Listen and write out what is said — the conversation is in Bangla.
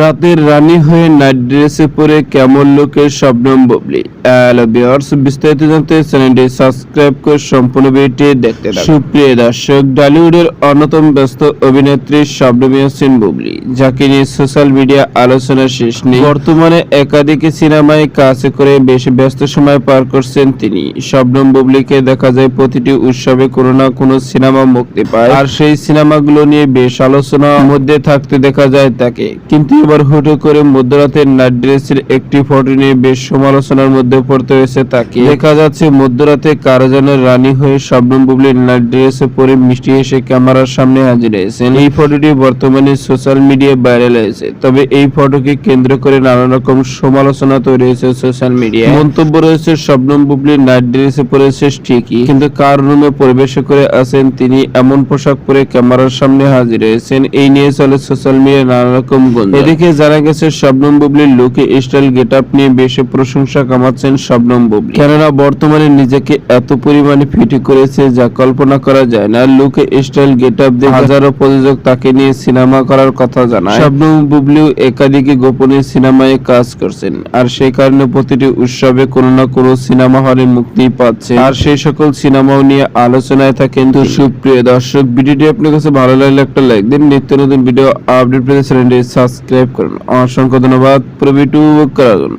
রাতের রানী হয়ে নাইট ড্রেসে পরে কেমন লোকের শবনম বুবলি? হ্যালো বিস্তারিত জানতে চ্যানেলটি সাবস্ক্রাইব করে সম্পূর্ণ ভিডিওটি দেখতে থাকুন। সুপ্রিয় দর্শক টলিউডের অন্যতম ব্যস্ত অভিনেত্রী শবনম ইয়াসিন বুবলি, যাকে নিয়ে সোশ্যাল মিডিয়া আলোচনা শেষ নেই। বর্তমানে একাধিক সিনেমায় কাজ করে বেশ ব্যস্ত সময় পার করছেন তিনি। শবনম বুবলিকে দেখা যায় প্রতিটি উৎসবে কোনো না কোনো সিনেমা মুক্তি পায়। আর সেই সিনেমাগুলো নিয়ে বেশ আলোচনার মধ্যে থাকতে দেখা যায় তাকে। কিন্তু এবার হুটো করে মধ্যরাতের নাইট ড্রেসের একটি ফটো নিয়ে বেশ সমালোচনার মধ্যে পড়তে হয়েছে তাকে। দেখা যাচ্ছে মধ্যরাতে কারও যেন রানী হয়ে শবনম বুবলির নাইট ড্রেসে পরে মিষ্টি এসে ক্যামেরার সামনে হাজির হয়েছেন। এই ফটোটি বর্তমানে সোশ্যাল মিডিয়ায় ভাইরাল হয়েছে, তবে এই ফটোকে কেন্দ্র করে নানা রকম সমালোচনা তৈরি হয়েছে সোশ্যাল মিডিয়ায়। মন্তব্য রয়েছে শবনম বুবলির নাইট ড্রেসে পরেছে ঠিকই, কিন্তু কার রুমে পরিবেশ করে আছেন তিনি এমন পোশাক পরে ক্যামেরার সামনে হাজির হয়েছেন, এই নিয়ে চলে সোশ্যাল মিডিয়ায় নানা রকম গুঞ্জন এদিকে জানা গেছে শবনম বুবলির লুকে স্টাইল গেট আপ নিয়ে বেশ প্রশংসা কামাচ্ছেন শবনম বুবলি। কেননা বর্তমানে নিজেকে এত পরিমাণে ফিটি করেছে যা কল্পনা করা যায় না। লুকে স্টাইল গেট আপ দিয়ে হাজারো প্রযোজক তাকে নিয়ে সিনেমা করার কথা জানায়। শবনম বুবলিও একাধিকে গোপনে সিনেমায় কাজ করছেন। আর সেই কারণে প্রতিটি উৎসবে কোনো না কোনো সিনেমা হলে মুক্তি পাচ্ছে। আর সেই সকল সিনেমাও নিয়ে আলোচনায় থাকেন তো সুপ্রিয় দর্শক। ভিডিওটি আপনার কাছে ভালো লাগলে একটা লাইক দিন। নিত্য নতুন ভিডিও আপডেট পেতে চ্যানেলটি সাবস্ক্রাইব করুন। অসংখ্য ধন্যবাদ। পুরো ভিডিও করার জন্য।